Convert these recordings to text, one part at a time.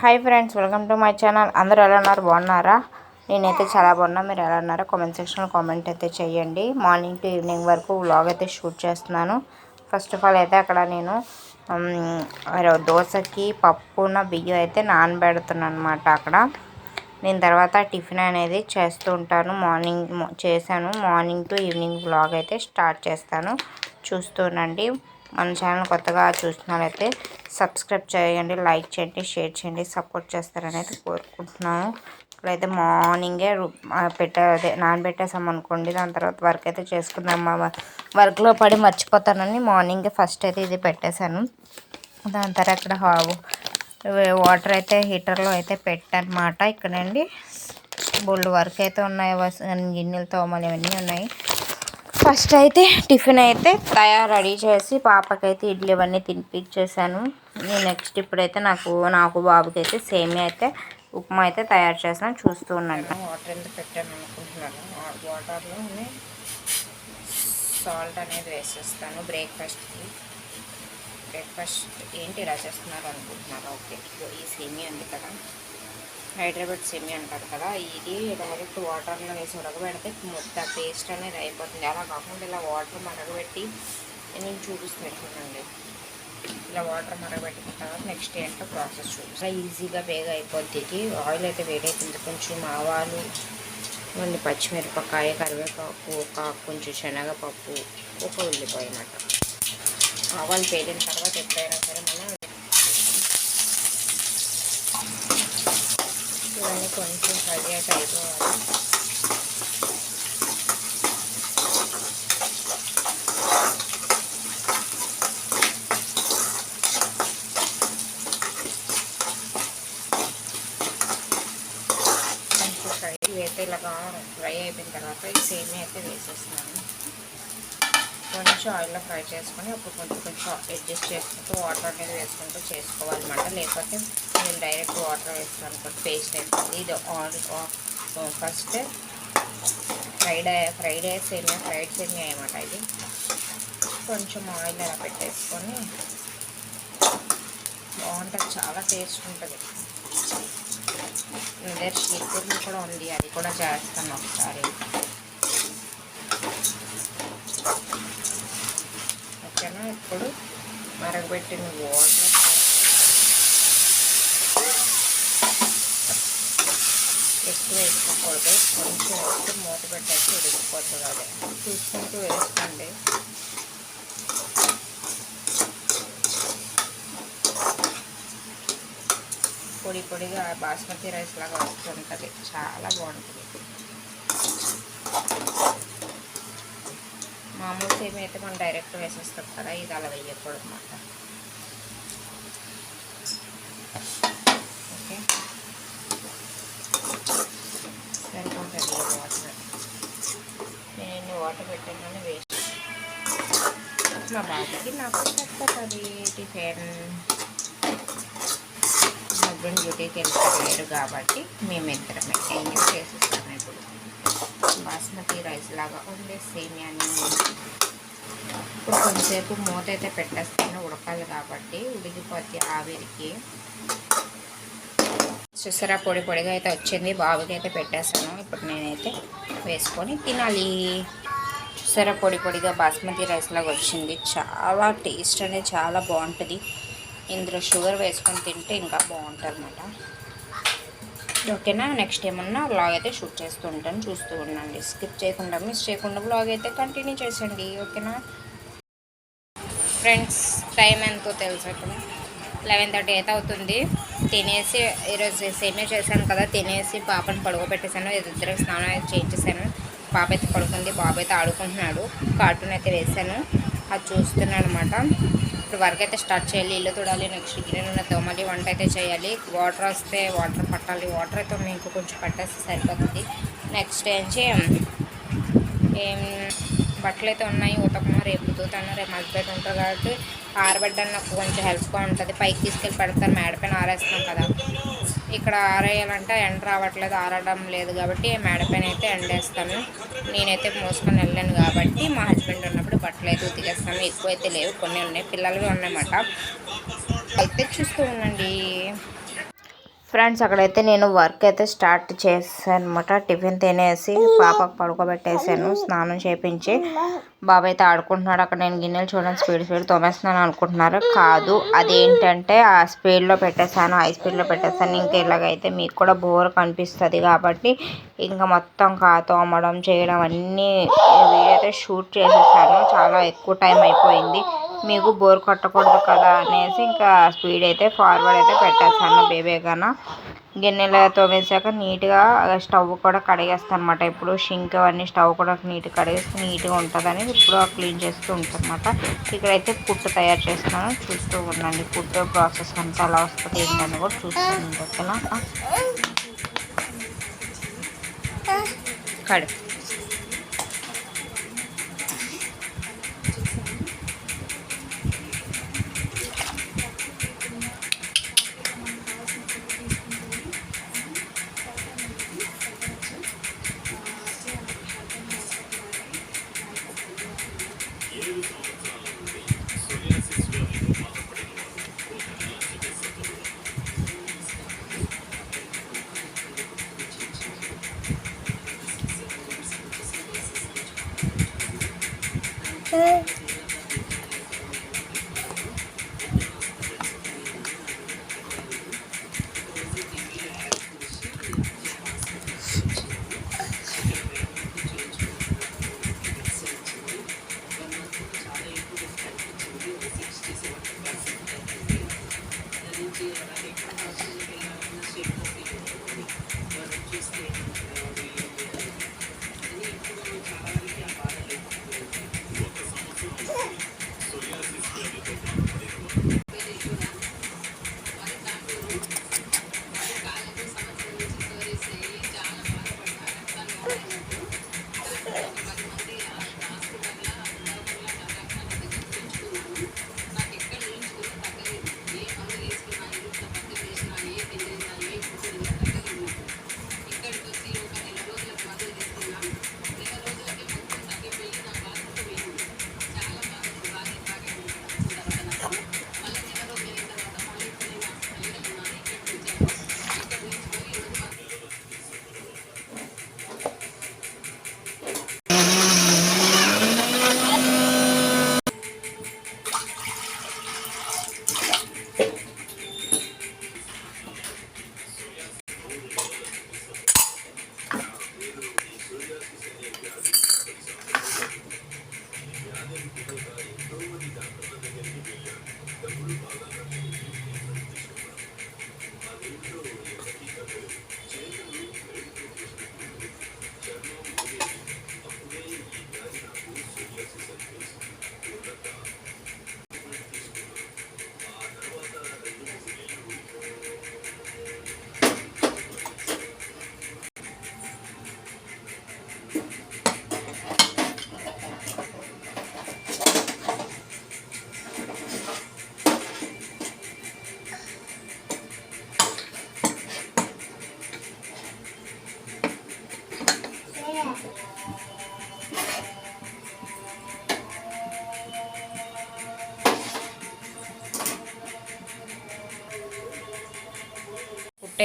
Hi friends welcome to my channel. అందరూ ఎలా ఉన్నారు? బాగున్నారా? నేనైతే చాలా బాగున్నా. మీరు ఎలా ఉన్నారో కామెంట్ సెక్షన్లో కామెంట్ అయితే చేయండి. మార్నింగ్ టు ఈవినింగ్ వరకు వ్లాగ్ అయితే షూట్ చేస్తున్నాను. ఫస్ట్ ఆఫ్ ఆల్ అయితే అక్కడ నేను దోశకి పప్పున బియ్యం అయితే నానబెడుతున్నాను అనమాట అక్కడ. నేను తర్వాత టిఫిన్ అనేది చేస్తూ ఉంటాను. మార్నింగ్ చేశాను. మార్నింగ్ టు ఈవినింగ్ వ్లాగ్ అయితే స్టార్ట్ చేస్తాను. చూస్తూనండి మన ఛానల్ కొత్తగా చూస్తున్నట్లయితే సబ్స్క్రైబ్ చేయండి లైక్ చేయండి షేర్ చేయండి సపోర్ట్ చేస్తారని అయితే కోరుకుంటున్నాను ఇక్కడైతే మార్నింగే రు- పెట్ట అదే నానబెట్టేసాం అనుకోండి దాని తర్వాత వర్క్ అయితే చేసుకుందాం మా వర్క్లో పడి మర్చిపోతానని మార్నింగే ఫస్ట్ అయితే ఇది పెట్టేశాను. దాని తర్వాత ఇక్కడ వాటర్ అయితే హీటర్లో అయితే పెట్టనమాట. ఇక్కడండి బోల్డ్ వర్క్ అయితే ఉన్నాయి వస్- గిన్నెలు తోమలు ఇవన్నీ ఉన్నాయి. ఫస్ట్ అయితే టిఫిన్ అయితే తయారు రెడీ చేసి పాపకైతే ఇడ్లీ ఇవన్నీ తినిపించేసాను నేను నెక్స్ట్ ఇప్పుడైతే నాకు నాకు బాబుకి అయితే సేమియా అయితే ఉప్మా అయితే తయారు చేసిన చూస్తూ ఉన్నాను. వాటర్ ఎంత పెట్టాను అనుకుంటున్నాను? వాటర్లో సాల్ట్ అనేది వేసేస్తాను బ్రేక్ఫాస్ట్కి. బ్రేక్ఫాస్ట్ ఏంటి ఇలా చేస్తున్నారు అనుకుంటున్నారు ఓకే ఈ సేమియా ఉంది కదా. హైదరాబాద్ సెమీ అంటారు కదా ఇది డైరెక్ట్ వాటర్లో వేసి ఉడకబెడితే మొత్తం పేస్ట్ అనేది అయిపోతుంది. అలా కాకుండా ఇలా వాటర్ మరగబెట్టి నేను చూపిస్తాను చూడండి ఇలా వాటర్ మరగబెట్టిన తర్వాత నెక్స్ట్ ఏంటో ప్రాసెస్ చూపిస్తా. ఈజీగా వేగ అయిపోద్ది. ఇది ఆయిల్ అయితే వేడైతుంది కొంచెం ఆవాలు మళ్ళీ పచ్చిమిరపకాయ కరివేపాకు ఒక కొంచెం శనగపప్పు ఒక ఉల్లిపాయ అన్నమాట. ఆవాలు పేలిన తర్వాత ఎప్పుడైనా సరే మనం ఇవన్నీ కొంచెం కడిగేట అయిపోవాలి కొంచెం ఫ్రై ఇవైతే ఇలాగా ఫ్రై అయిపోయిన తర్వాత ఈ సేమియా అయితే వేసేస్తున్నాను. కొంచెం ఆయిల్లో ఫ్రై చేసుకొని అప్పుడు కొంచెం కొంచెం అడ్జస్ట్ చేసుకుంటూ వాటర్ అనేది వేసుకుంటూ చేసుకోవాలన్నమాట లేకపోతే నేను డైరెక్ట్ వాటర్ వేస్తాను అనుకోండి పేస్ట్ అయిపోతుంది. ఇది oil first fried fried semiya fried semiya అనమాట ఇది. కొంచెం ఆయిల్ అలా పెట్టేసుకొని బాగుంటుంది చాలా టేస్ట్ ఉంటుంది. నా షీట్ కూడా ఉంది అది కూడా చేస్తాను ఒకసారి ఓకేనా ఇప్పుడు మరగబెట్టిన వాటర్. ఎక్కువ వేసుకోకూడదు. కొంచెం వేస్తే మూత పెట్టేసి ఉడికిపోతుంది. అదే చూసుకుంటూ వేసుకోండి. పొడి పొడిగా బాస్మతి రైస్ లాగా వస్తుంటుంది. చాలా బాగుంటుంది. మామూలు సేమ్ అయితే మనం డైరెక్ట్ వేసేస్తాం కదా ఇది అలా వేయకూడదు అన్నమాట. ఓకే. సరిపోతుంది వాటర్. నేను వాటర్ పెట్టాను వేస్ట్. మా బాబుకి నాకు సరిపోతుంది టిఫిన్. హస్బెండ్ డ్యూటీకి వెళ్తారు కాబట్టి మేమిద్దరమే. ఏం చేసేస్తాను ఇప్పుడు? బాస్మతి రైస్ లాగా ఉండే సేమియాని ఇప్పుడు కొంతసేపు మూత అయితే పెట్టేస్తాను ఉడకాలి కాబట్టి ఉడికిపోతే ఆవిరికి చూసారా పొడి పొడిగా అయితే వచ్చింది బాబుకి అయితే పెట్టేస్తాను ఇప్పుడు నేనైతే వేసుకొని తినాలి చూసారా పొడి పొడిగా బాస్మతి రైస్ లాగా వచ్చింది చాలా టేస్ట్ అనేది చాలా బాగుంటుంది ఇందులో షుగర్ వేసుకొని తింటే ఇంకా బాగుంటుంది అనమాట ఓకేనా? నెక్స్ట్ ఏమన్నా? బ్లాగ్ అయితే షూట్ చేస్తూ ఉంటాను చూస్తూ ఉండండి. స్కిప్ చేయకుండా మిస్ చేయకుండా బ్లాగ్ అయితే కంటిన్యూ చేసండి ఓకేనా? ఫ్రెండ్స్ టైం ఎంతో తెలుసు ఇప్పుడు. లెవెన్ థర్టీ అయితే అవుతుంది. తినేసి ఈరోజు సేమే చేశాను కదా తినేసి పాపని పడుకోబెట్టేశాను ఇద్దరికి స్నానం అయితే చేయించేసాను పాప అయితే పడుకుంది బాబు అయితే ఆడుకుంటున్నాడు కార్టూన్ అయితే వేసాను అది చూస్తున్నాడు అనమాట ఇప్పుడు వర్క్ అయితే స్టార్ట్ చేయాలి. ఇల్లు తుడాలి నెక్స్ట్ గిన్నెలు ఉన్న తోమాలి వంట అయితే చేయాలి. వాటర్ వస్తే వాటర్ పట్టాలి. వాటర్ అయితే మీకు కొంచెం పట్టేస్తే సరిపోతుంది. నెక్స్ట్ ఏంచి ఏం బట్టలు అయితే ఉన్నాయి. ఉతకము రేపు ఉతుకుతాను రేపు హస్బెండ్ ఉంటారు కాబట్టి ఆరబెట్టడానికి నాకు కొంచెం హెల్ప్గా ఉంటుంది. పైకి తీసుకెళ్ళి పెడతాను మేడ పైన ఆరేస్తాం కదా. ఇక్కడ ఆరేయాలంటే ఎండ రావట్లేదు. ఆరడం లేదు కాబట్టి మేడ పైన అయితే ఎండేస్తాను. నేనైతే మోసుకొని వెళ్ళాను కాబట్టి మా హస్బెండ్ ఉన్నప్పుడు అయితే ఉతికేస్తాను ఎక్కువైతే లేవు. కొన్ని ఉన్నాయి. పిల్లలవి ఉన్నాయన్నమాట. అయితే చూస్తూ ఉండండి. ఫ్రెండ్స్ అక్కడైతే నేను వర్క్ అయితే స్టార్ట్ చేశాను అనమాట టిఫిన్ తినేసి పాపకు పడుకోబెట్టేసాను స్నానం చేపించి బాబు అయితే ఆడుకుంటున్నాడు. అక్కడ నేను గిన్నెలు చూడండి స్పీడ్ స్పీడ్ తోమేస్తున్నాను అనుకుంటున్నారు. కాదు అదేంటంటే ఆ స్పీడ్లో పెట్టేశాను హై స్పీడ్లో పెట్టేశాను. ఇంకా ఇలాగైతే మీకు కూడా బోర్ కనిపిస్తుంది కాబట్టి ఇంకా మొత్తం కా తోమడం చేయడం అన్నీ వీడియో అయితే షూట్ చేసేసాను. చాలా ఎక్కువ టైం అయిపోయింది. మీకు బోర్ కొట్టకూడదు కదా అనేసి ఇంకా స్పీడ్ అయితే ఫార్వర్డ్ అయితే పెట్టేస్తాను బేబేగాన గిన్నెలు తోమేసాక నీట్గా స్టవ్ కూడా కడిగేస్తాను అనమాట ఇప్పుడు షింక్ అవన్నీ స్టవ్ కూడా నీట్గా కడిగేస్తే నీట్గా ఉంటుందని ఇప్పుడు క్లీన్ చేస్తూ ఉంటాను అనమాట ఇక్కడైతే పుట్టు తయారు చేస్తున్నాను. చూస్తూ ఉండండి పుట్టు ప్రాసెస్ అంతా అలా వస్తుంది ఏంటని కూడా చూస్తూ ఉంటాను ఓకేనా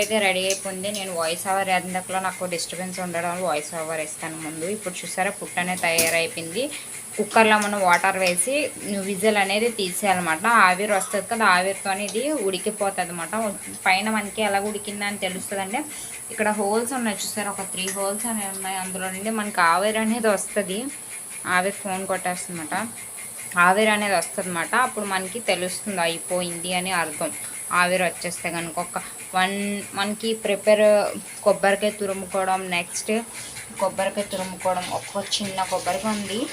అయితే రెడీ అయిపోయింది. నేను వాయిస్ ఓవర్ ఎందుకలో నాకు డిస్టర్బెన్స్ ఉండడం వల్ల వాయిస్ ఓవర్ ఇస్తాను ముందు. ఇప్పుడు చూసారా పుట్టు అనేది తయారైపోయింది. కుక్కర్లో మనం వాటర్ వేసి విజిల్ అనేది తీసేయాలన్నమాట. ఆవిరి వస్తుంది కదా ఆవిరితో ఇది ఉడికిపోతుంది అనమాట పైన మనకి ఎలా ఉడికిందని తెలుస్తుంది అంటే ఇక్కడ హోల్స్ ఉన్నాయి చూసారా ఒక త్రీ హోల్స్ అనేవి ఉన్నాయి. అందులో నుండి మనకి ఆవిరి అనేది వస్తుంది. ఆవిరి ఫోన్ కొట్టేస్తుందన్నమాట. ఆవిరి అనేది వస్తుంది అప్పుడు మనకి తెలుస్తుంది అయిపోయింది అని అర్థం. ఆవిరి వచ్చేస్తే కనుక ఒక వన్ మనకి ప్రిపేర్ కొబ్బరికాయ తురుముకోవడం నెక్స్ట్ కొబ్బరికాయ తురుముకోవడం ఒక్క చిన్న కొబ్బరికాయ ఉంది.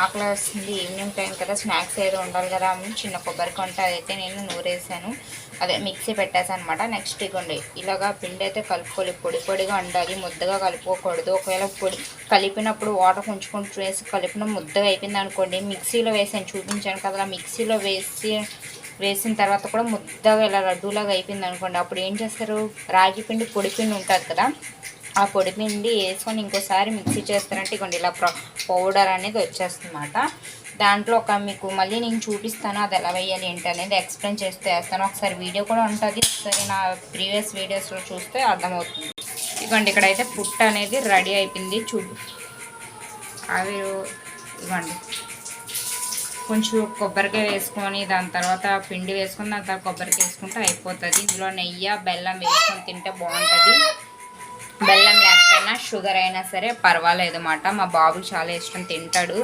ఆకలి వస్తుంది ఈవినింగ్ టైం కదా స్నాక్స్ ఏదో ఉండాలి కదా అని చిన్న కొబ్బరికొంట ఉంటే అయితే నేను నూరేసాను. అదే మిక్సీ పెట్టేసాను అనమాట నెక్స్ట్ ఇగోండి ఇలాగా పిండి అయితే కలుపుకోవాలి. పొడి పొడిగా ఉండాలి ముద్దగా కలుపుకోకూడదు. ఒకవేళ పొడి కలిపినప్పుడు వాటర్ కొంచెం వేసి కలిపిన ముద్దగా అయిపోయింది అనుకోండి మిక్సీలో వేసాను చూపించాను కదా మిక్సీలో వేసి వేసిన తర్వాత కూడా ముద్దగా ఇలా లడ్డూలాగా అయిపోయింది అనుకోండి అప్పుడు ఏం చేస్తారు? రాగి పిండి పొడి పిండి ఉంటుంది కదా ఆ పొడి పిండి వేసుకొని ఇంకోసారి మిక్సీ చేస్తారంటే ఇగోండి ఇలా పౌడర్ అనేది వచ్చేస్తుందన్నమాట. దాంట్లో ఒక మీకు మళ్ళీ నేను చూపిస్తాను అది ఎలా వేయాలి ఏంటి అనేది ఎక్స్ప్లెయిన్ చేస్తూ వేస్తాను. ఒకసారి వీడియో కూడా ఉంటుంది. ఒకసారి నా ప్రీవియస్ వీడియోస్లో చూస్తే అర్థమవుతుంది. ఇదిగోండి ఇక్కడైతే పుట్ట అనేది రెడీ అయిపోయింది. చూడు. అవి ఇవ్వండి కొంచెం కొబ్బరికాయ వేసుకొని దాని తర్వాత పిండి వేసుకొని దాని తర్వాత కొబ్బరికాయ వేసుకుంటే అయిపోతుంది. ఇందులో నెయ్యి బెల్లం వేసుకొని తింటే బాగుంటుంది. షుగర్ అయినా సరే పర్వాలేదు అన్నమాట. మా బాబు చాలా ఇష్టం తింటాడు.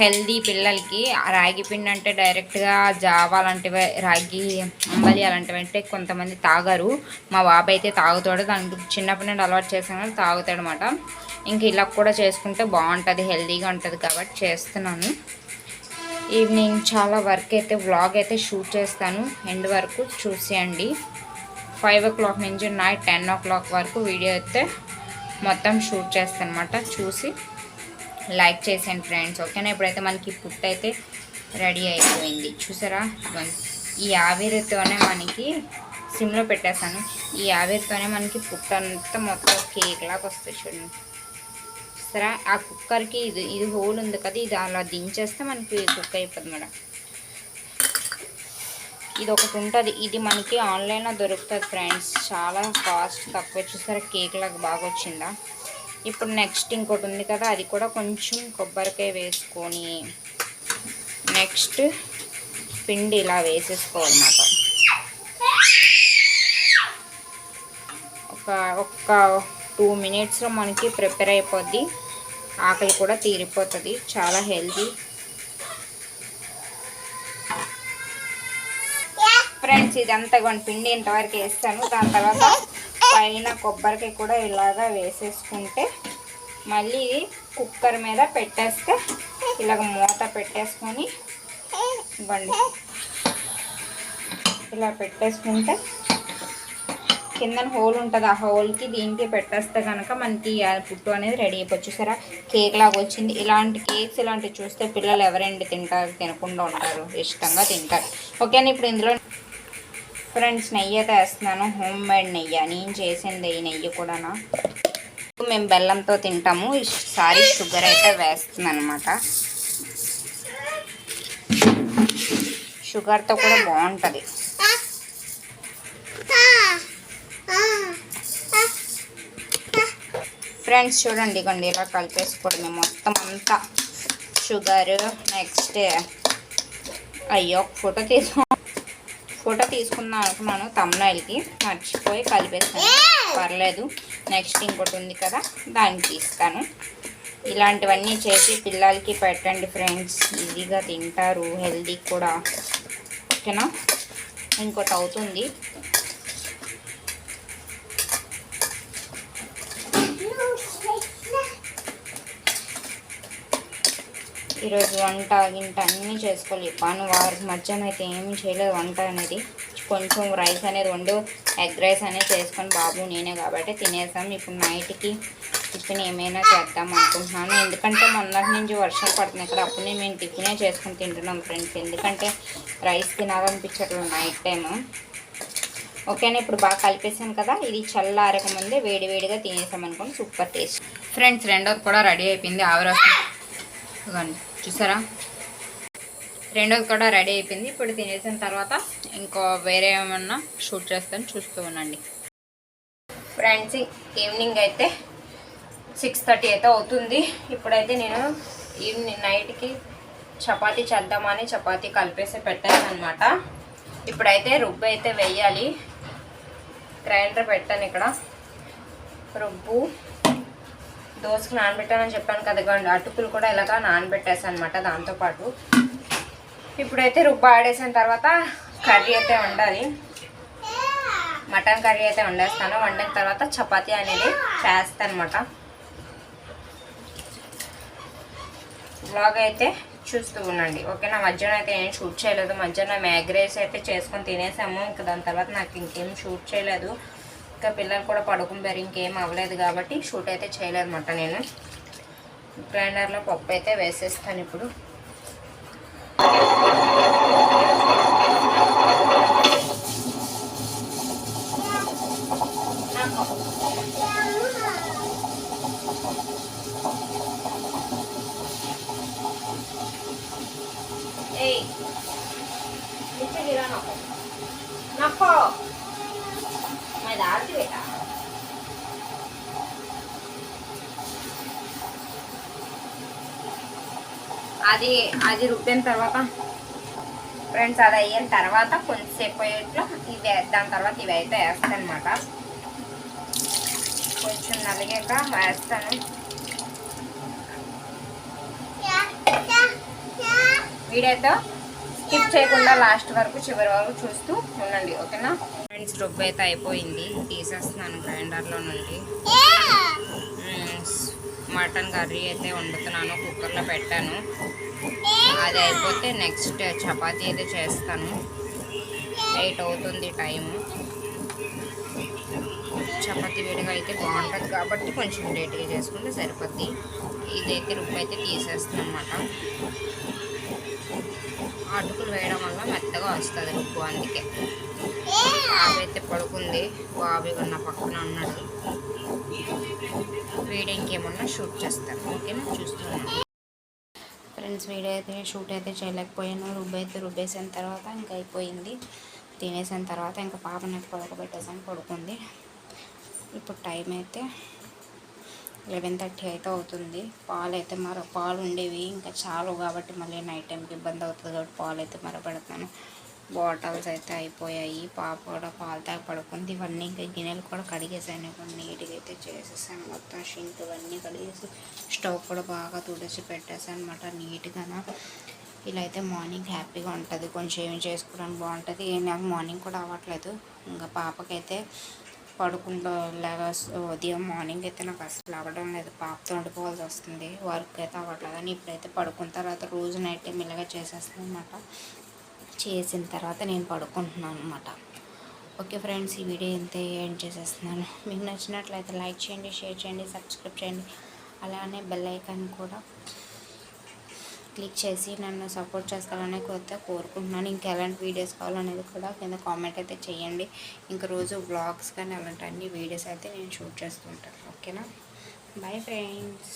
హెల్దీ పిల్లలకి రాగి పిండి అంటే డైరెక్ట్గా జావా అలాంటివి రాగి అంబలి అలాంటివి అంటే కొంతమంది తాగరు. మా బాబు అయితే తాగుతాడు. దానికి చిన్నప్పటి నుండి అలవాటు చేసాను తాగుతాడు అనమాట ఇంక ఇలా కూడా చేసుకుంటే బాగుంటుంది హెల్దీగా ఉంటుంది కాబట్టి చేస్తున్నాను. ఈవినింగ్ చాలా వర్క్ అయితే వ్లాగ్ అయితే షూట్ చేస్తాను. ఎండ్ వరకు చూసేయండి. ఫైవ్ ఓ క్లాక్ నుంచి నైట్ టెన్ ఓ క్లాక్ వరకు వీడియో అయితే మొత్తం షూట్ చేస్తాను అనమాట చూసి లైక్ చేసేయండి ఫ్రెండ్స్ ఓకేనా? ఇప్పుడైతే మనకి పుట్టు అయితే రెడీ అయిపోయింది. చూసారా? ఈ ఆవిరితోనే మనకి సిమ్లో పెట్టేస్తాను. ఈ ఆవిరితోనే మనకి పుట్టు అంతా మొత్తం కేక్ లాగా వస్తుంది చూడండి. సరే ఆ కుక్కర్కి ఇది ఇది హోల్ ఉంది కదా ఇది అలా దించేస్తే మనకి కుక్ అయిపోతుంది మేడం. ఇది ఒకటి ఉంటుంది ఇది మనకి ఆన్లైన్లో దొరుకుతుంది ఫ్రెండ్స్. చాలా కాస్ట్ తక్కువ చూసారా కేక్ లాగా బాగా వచ్చిందా ఇప్పుడు నెక్స్ట్ ఇంకోటి ఉంది కదా అది కూడా కొంచెం కొబ్బరికాయ వేసుకొని నెక్స్ట్ పిండి ఇలా వేసేసుకోవాలన్నమాట. ఒక ఒక్క టూ మినిట్స్లో మనకి ప్రిపేర్ అయిపోద్ది. ఆకలి కూడా తీరిపోతుంది. చాలా హెల్తీ ఫ్రెండ్స్ ఇదంతా కొన్ని పిండి ఇంతవరకు వేస్తాను. దాని తర్వాత పైన కొబ్బరికాయ కూడా ఇలాగా వేసేసుకుంటే మళ్ళీ కుక్కర్ మీద పెట్టేస్తే ఇలాగ మూత పెట్టేసుకొని ఇవ్వండి. ఇలా పెట్టేసుకుంటే కింద హోల్ ఉంటుంది. ఆ హోల్కి దీనికి పెట్టేస్తే కనుక మనకి పుట్టు అనేది రెడీ అయిపోవచ్చు. సరే కేక్ లాగా వచ్చింది. ఇలాంటి కేక్స్ ఇలాంటివి చూస్తే పిల్లలు ఎవరండి తింటారు తినకుండా ఉంటారు? ఇష్టంగా తింటారు. ఓకేనా? ఇప్పుడు ఇందులో ఫ్రెండ్స్ నెయ్యి అయితే వేస్తున్నాను. హోమ్ మేడ్ నెయ్యి. నేను చేసింది ఈ నెయ్యి కూడా మేము బెల్లంతో తింటాము. ఈసారి షుగర్ అయితే వేస్తున్నాను అనమాట షుగర్తో కూడా బాగుంటుంది. ఫ్రెండ్స్ చూడండి ఇగోండి ఇలా కలిపేసుకోవడమే. మొత్తం అంతా షుగర్ నెక్స్ట్ అయ్యో ఫోటో తీసుకో ఫోటో తీసుకుందాం అనుకున్నాను తమ్నాయిల్కి మర్చిపోయి కలిపేస్తాను. పర్లేదు. నెక్స్ట్ ఇంకోటి ఉంది కదా దాన్ని తీస్తాను. ఇలాంటివన్నీ చేసి పిల్లలకి పెట్టండి ఫ్రెండ్స్. ఈజీగా తింటారు హెల్దీ కూడా. ఓకేనా? ఇంకోటి అవుతుంది. ఈరోజు వంట గింట అన్నీ చేసుకోవాలి. పాను వారికి మధ్యాహ్నం అయితే ఏమీ చేయలేదు. వంట అనేది కొంచెం రైస్ అనేది వండు. ఎగ్ రైస్ అనేది చేసుకొని బాబు నేనే కాబట్టి తినేసాం ఇప్పుడు నైట్కి టిఫిన్ ఏమైనా చేద్దాం అనుకుంటున్నాను. ఎందుకంటే మొన్నటి నుంచి వర్షం పడుతుంది ఇక్కడ అప్పుడే మేము టిఫినే చేసుకొని తింటున్నాం ఫ్రెండ్స్. ఎందుకంటే రైస్ తినాలనిపించట్లేదు నైట్ టైము. ఓకేనా? ఇప్పుడు బాగా కలిపేసాను కదా ఇది చల్లారక ముందే వేడివేడిగా తినేసాం అనుకోండి సూపర్ టేస్ట్. ఫ్రెండ్స్ రెండోది కూడా రెడీ అయిపోయింది. ఆవిరి ఇవ్వండి. చూసారా? రెండోది కూడా రెడీ అయిపోయింది. ఇప్పుడు తినేసిన తర్వాత ఇంకో వేరే ఏమన్నా షూట్ చేస్తాను చూస్తూ ఉండండి. ఫ్రెండ్స్ ఈవినింగ్ అయితే సిక్స్ థర్టీ అయితే అవుతుంది. ఇప్పుడైతే నేను ఈవినింగ్ నైట్కి చపాతీ చేద్దామని చపాతీ కలిపేసి పెట్టాను అనమాట ఇప్పుడైతే రుబ్బు అయితే వేయాలి. గ్రైండర్ పెట్టాను ఇక్కడ. రుబ్బు. దోసకు నానబెట్టానని చెప్పాను కదా అటుకులు కూడా ఇలాగా నానబెట్టేసాను అనమాట దాంతోపాటు. ఇప్పుడైతే రుబ్బు ఆడేసిన తర్వాత కర్రీ అయితే వండాలి. మటన్ కర్రీ అయితే వండేస్తాను. వండిన తర్వాత చపాతీ అనేది చేస్తాను అనమాట బ్లాగ్ అయితే చూస్తూ ఉండండి. ఓకేనా? మధ్యాహ్నం అయితే ఏం షూట్ చేయలేదు. మధ్యాహ్నం మ్యాగ్ రైస్ అయితే చేసుకొని తినేసాము. ఇంకా దాని తర్వాత నాకు ఇంకేం షూట్ చేయలేదు. ఇంకా పిల్లలు కూడా పడుకున్నారు ఇంకేం అవ్వలేదు కాబట్టి షూట్ అయితే చేయలేదన్నమాట నేను. గ్రైండర్లో పప్పు అయితే వేసేస్తాను ఇప్పుడు. నాకు. అది అది అది రుబ్బిన తర్వాత ఫ్రెండ్స్ అది అయిన తర్వాత కొంచెంసేపు అయ్యేట్లా ఇవి దాని తర్వాత ఇవి అయితే వేస్తాను అనమాట కొంచెం నలిగాక వేస్తాను వీడైతే స్కిప్ చేయకుండా లాస్ట్ వరకు చివరి వరకు చూస్తూ ఉండండి ఓకేనా ఫ్రెండ్స్ రుబ్బు అయితే అయిపోయింది. తీసేస్తున్నాను గ్రైండర్లో నుండి. మటన్ కర్రీ అయితే వండుతున్నాను కుక్కర్లో పెట్టాను. అది అయిపోతే నెక్స్ట్ చపాతీ అయితే చేస్తాను. ఎయిట్ అవుతుంది టైము. చపాతి వేడిగా అయితే బాగుంటుంది కాబట్టి కొంచెం లేట్గా చేసుకుంటే సరిపోద్ది. ఇదైతే రుబ్బు అయితే తీసేస్తాను అనమాట అటుకులు వేయడం వల్ల మెత్తగా వస్తుంది రుబ్బు అందుకే. అయితే పడుకుంది. బాబీ ఉన్న పక్కన ఉన్నాడు. వీడియో ఇంకేమన్నా షూట్ చేస్తాను ఓకేనా? చూస్తున్నాను. ఫ్రెండ్స్ వీడియో అయితే షూట్ అయితే చేయలేకపోయాను. రుబ్బు అయితే రుబ్బేసిన తర్వాత ఇంకా అయిపోయింది. తినేసిన తర్వాత ఇంకా పాపని పడుకోబెట్టేసాను. పడుకుంది. ఇప్పుడు టైం అయితే లెవెన్ థర్టీ అయితే అవుతుంది. పాలు అయితే మరో పాలు ఉండేవి. ఇంకా చాలు కాబట్టి మళ్ళీ నైట్ టైంకి ఇబ్బంది అవుతుంది కాబట్టి పాలు అయితే మరో పెడతాను బాటిల్స్ అయితే అయిపోయాయి. పాప కూడా పాలు తాగి పడుకుంది. ఇవన్నీ ఇంకా గిన్నెలు కూడా కడిగేసాను. కొన్ని నీట్గా అయితే చేసేసాను. మొత్తం షింక్ ఇవన్నీ కడిగేసి స్టవ్ కూడా బాగా తుడిచి పెట్టేసాను అనమాట నీట్గా ఇలా అయితే మార్నింగ్ హ్యాపీగా ఉంటుంది. కొంచెం ఏమి చేసుకోవడానికి బాగుంటుంది. నాకు మార్నింగ్ కూడా అవ్వట్లేదు. ఇంకా పాపకైతే పడుకుంటూ లేగా ఉదయం మార్నింగ్ అయితే నాకు అసలు అవ్వడం లేదు. పాపతో ఉండిపోవాల్సి వస్తుంది. వర్క్ అయితే అవ్వట్లేదు. కానీ ఇప్పుడైతే పడుకున్న తర్వాత రోజు నైట్ టైం ఇలాగా అనమాట చేసిన తర్వాత నేను పడుకుంటున్నాను అనమాట ఓకే ఫ్రెండ్స్ ఈ వీడియో ఇంతే ఎండ్ చేసేస్తున్నాను. మీకు నచ్చినట్లయితే లైక్ చేయండి షేర్ చేయండి సబ్స్క్రైబ్ చేయండి. అలానే బెల్ ఐకాన్ కూడా క్లిక్ చేసి నన్ను సపోర్ట్ చేస్తారని కొత్త కోరుకుంటున్నాను. ఇంకా ఎలాంటి వీడియోస్ కావాలనేది కూడా కింద కామెంట్ అయితే చేయండి. ఇంకా రోజు వ్లాగ్స్ కానీ అలాంటి అన్ని వీడియోస్ అయితే నేను షూట్ చేస్తుంటాను ఓకేనా? Bye friends.